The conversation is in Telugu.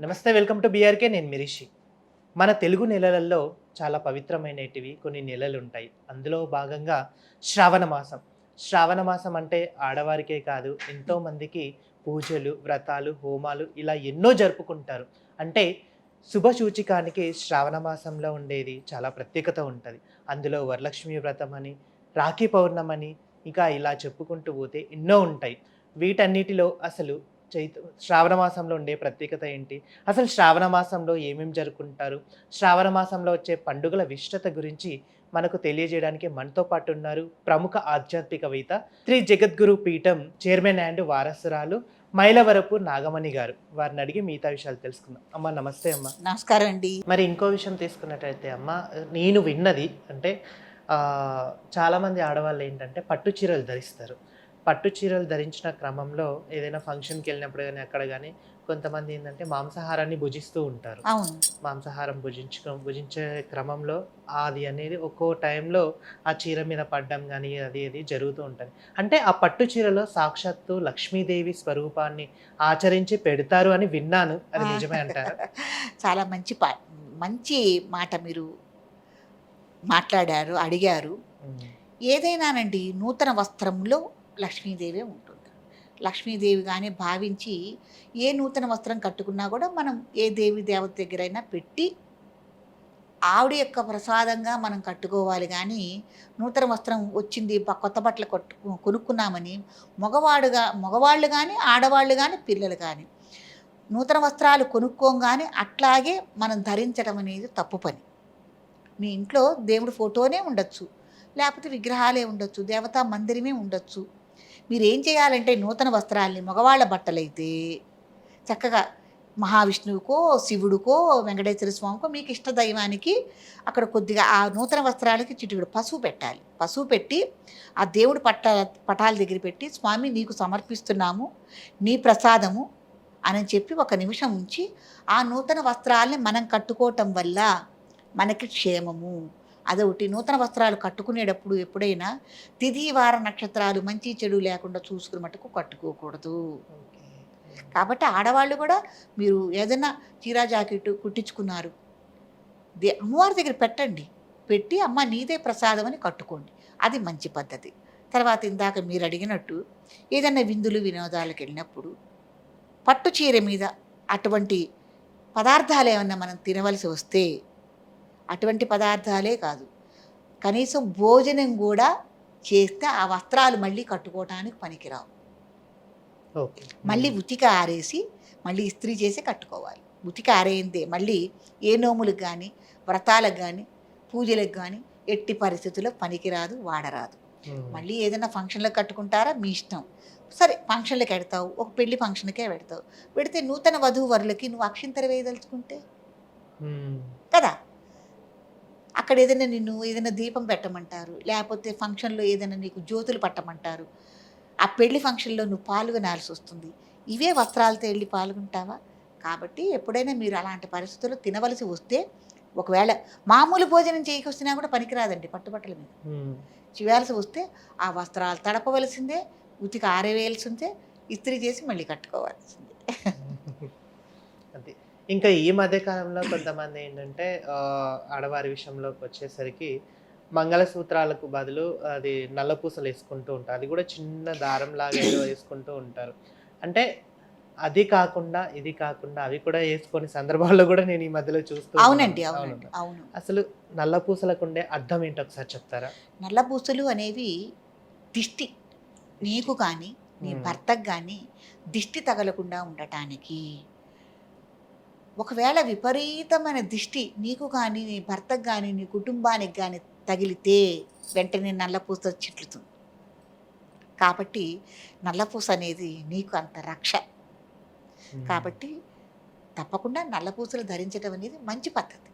నమస్తే వెల్కమ్ టు బీఆర్కే నేను మిరిషి. మన తెలుగు నెలలలో చాలా పవిత్రమైనటివి కొన్ని నెలలు ఉంటాయి అందులో భాగంగా శ్రావణ మాసం. శ్రావణ మాసం అంటే ఆడవారికే కాదు ఎంతోమందికి పూజలు వ్రతాలు హోమాలు ఇలా ఎన్నో జరుపుకుంటారు. అంటే శుభ సూచికానికి శ్రావణ మాసంలో ఉండేది చాలా ప్రత్యేకత ఉంటుంది. అందులో వరలక్ష్మి వ్రతం అని రాఖీ పౌర్ణమని ఇంకా ఇలా చెప్పుకుంటూ పోతే ఎన్నో ఉంటాయి. వీటన్నిటిలో అసలు చైత శ్రావణ మాసంలో ఉండే ప్రత్యేకత ఏంటి? అసలు శ్రావణ మాసంలో ఏమేమి జరుపుకుంటారు? శ్రావణ మాసంలో వచ్చే పండుగల విశిష్టత గురించి మనకు తెలియజేయడానికి మనతో పాటు ఉన్నారు ప్రముఖ ఆధ్యాత్మికవేత్త శ్రీ జగద్గురు పీఠం చైర్మన్ అండ్ వారసురాలు మైలవరపు నాగమణి గారు. వారిని అడిగి మిగతా విషయాలు తెలుసుకుందాం. అమ్మ నమస్తే అమ్మ. నమస్కారం అండి. మరి ఇంకో విషయం తీసుకున్నట్టయితే అమ్మ నేను విన్నది అంటే ఆ, చాలామంది ఆడవాళ్ళు ఏంటంటే పట్టు చీరలు ధరిస్తారు. పట్టు చీరలు ధరించిన క్రమంలో ఏదైనా ఫంక్షన్కి వెళ్ళినప్పుడు కానీ అక్కడ కానీ కొంతమంది ఏంటంటే మాంసాహారాన్ని భుజిస్తూ ఉంటారు. మాంసాహారం భుజించు భుజించే క్రమంలో అది అనేది ఒక్కో టైంలో ఆ చీర మీద పడ్డం కానీ అది అది జరుగుతూ ఉంటుంది. అంటే ఆ పట్టు చీరలో సాక్షాత్తు లక్ష్మీదేవి స్వరూపాన్ని ఆచరించి పెడతారు అని విన్నాను. అది నిజమే అంటారా? చాలా మంచి పా మంచి మాట మీరు మాట్లాడారు అడిగారు. ఏదైనానండి నూతన వస్త్రంలో లక్ష్మీదేవి ఉంటుంది. లక్ష్మీదేవి కానీ భావించి ఏ నూతన వస్త్రం కట్టుకున్నా కూడా మనం ఏ దేవి దేవత దగ్గరైనా పెట్టి ఆవిడ యొక్క ప్రసాదంగా మనం కట్టుకోవాలి కానీ నూతన వస్త్రం వచ్చింది కొత్త బట్టలు కొట్టు కొనుక్కున్నామని మగవాడుగా మగవాళ్ళు కానీ ఆడవాళ్ళు కానీ పిల్లలు కానీ నూతన వస్త్రాలు కొనుక్కోగానే అట్లాగే మనం ధరించడం అనేది తప్పు పని. మీ ఇంట్లో దేవుడి ఫోటోనే ఉండొచ్చు లేకపోతే విగ్రహాలే ఉండొచ్చు దేవతా మందిరమే ఉండొచ్చు. మీరు ఏం చేయాలంటే నూతన వస్త్రాల్ని మగవాళ్ళ బట్టలైతే చక్కగా మహావిష్ణువుకో శివుడికో వెంకటేశ్వర స్వామికో మీకు ఇష్ట దైవానికి అక్కడ కొద్దిగా ఆ నూతన వస్త్రాలకి చిటికుడు పసుపు పెట్టాలి. పసుపు పెట్టి ఆ దేవుడి పట్ట పటాల దగ్గర పెట్టి స్వామి నీకు సమర్పిస్తున్నాము నీ ప్రసాదము అని చెప్పి ఒక నిమిషం ఉంచి ఆ నూతన వస్త్రాల్ని మనం కట్టుకోవటం వల్ల మనకి క్షేమము. అదొకటి. నూతన వస్త్రాలు కట్టుకునేటప్పుడు ఎప్పుడైనా తిథి వార నక్షత్రాలు మంచి చెడు లేకుండా చూసుకుని మటుకు కట్టుకోకూడదు. కాబట్టి ఆడవాళ్ళు కూడా మీరు ఏదైనా చీరా జాకెట్ కుట్టించుకున్నారు దే అమ్మవారి దగ్గర పెట్టండి. పెట్టి అమ్మ నీదే ప్రసాదం అని కట్టుకోండి. అది మంచి పద్ధతి. తర్వాత ఇందాక మీరు అడిగినట్టు ఏదైనా విందులు వినోదాలకు వెళ్ళినప్పుడు పట్టు చీర మీద అటువంటి పదార్థాలు ఏమన్నా మనం తినవలసి వస్తే అటువంటి పదార్థాలే కాదు. కనీసం భోజనం కూడా చేస్తే ఆ వస్త్రాలు మళ్ళీ కట్టుకోవటానికి పనికిరావు. ఓకే. మళ్ళీ ఉతిక ఆరేసి మళ్ళీ ఇస్త్రీ చేసి కట్టుకోవాలి. ఉతిక ఆరేందే మళ్ళీ ఏ నోములకు కానీ వ్రతాలకు కానీ పూజలకు కానీ ఎట్టి పరిస్థితుల్లో పనికిరాదు వాడరాదు. మళ్ళీ ఏదైనా ఫంక్షన్లకు కట్టుకుంటారా? మీ ఇష్టం. సరే ఫంక్షన్లకు పెడతావు ఒక పెళ్ళి ఫంక్షన్కే పెడతావు. పెడితే నూతన వధువు వరులకి నువ్వు అక్షింతర వేయదలుచుకుంటే. కదా? అక్కడ ఏదైనా నిన్ను ఏదైనా దీపం పెట్టమంటారు? లేకపోతే ఫంక్షన్లో ఏదైనా నీకు జ్యోతులు పట్టమంటారు? ఆ పెళ్ళి ఫంక్షన్లో నువ్వు పాల్గొనాల్సి వస్తుంది. ఇవే వస్త్రాలతో వెళ్ళి పాల్గొంటావా? కాబట్టి ఎప్పుడైనా మీరు అలాంటి పరిస్థితుల్లో తినవలసి వస్తే ఒకవేళ మామూలు భోజనం చేయకొచ్చినా కూడా పనికిరాదండి పట్టుబట్టల మీద. చేయాల్సి వస్తే ఆ వస్త్రాలు తడపవలసిందే ఉతికి ఆరవేయాల్సిందే ఇస్త్రీ చేసి మళ్ళీ కట్టుకోవాల్సిందే. అది ఇంకా ఈ మధ్య కాలంలో కొంతమంది ఏంటంటే ఆడవారి విషయంలోకి వచ్చేసరికి మంగళసూత్రాలకు బదులు అది నల్లపూసలు వేసుకుంటూ ఉంటారు. అది కూడా చిన్న దారం లాగా వేసుకుంటూ ఉంటారు. అంటే అది కాకుండా ఇది కాకుండా అవి కూడా వేసుకొని సందర్భాల్లో కూడా నేను ఈ మధ్యలో చూస్తూ అవునండి. అవునండి అవును. అసలు నల్లపూసలకు ఉండే అర్థం ఏంటో ఒకసారి చెప్తారా? నల్ల పూసలు అనేవి దిష్టి. నీకు కానీ నీ. భర్తకు కానీ దిష్టి తగలకుండా ఉండటానికి ఒకవేళ విపరీతమైన దిష్టి నీకు కానీ నీ భర్తకు కానీ నీ కుటుంబానికి కానీ తగిలితే వెంటనే నల్లపూస చిట్లుతుంది. కాబట్టి నల్లపూస అనేది నీకు అంత రక్ష. కాబట్టి తప్పకుండా నల్లపూసలు ధరించడం అనేది మంచి పద్ధతి.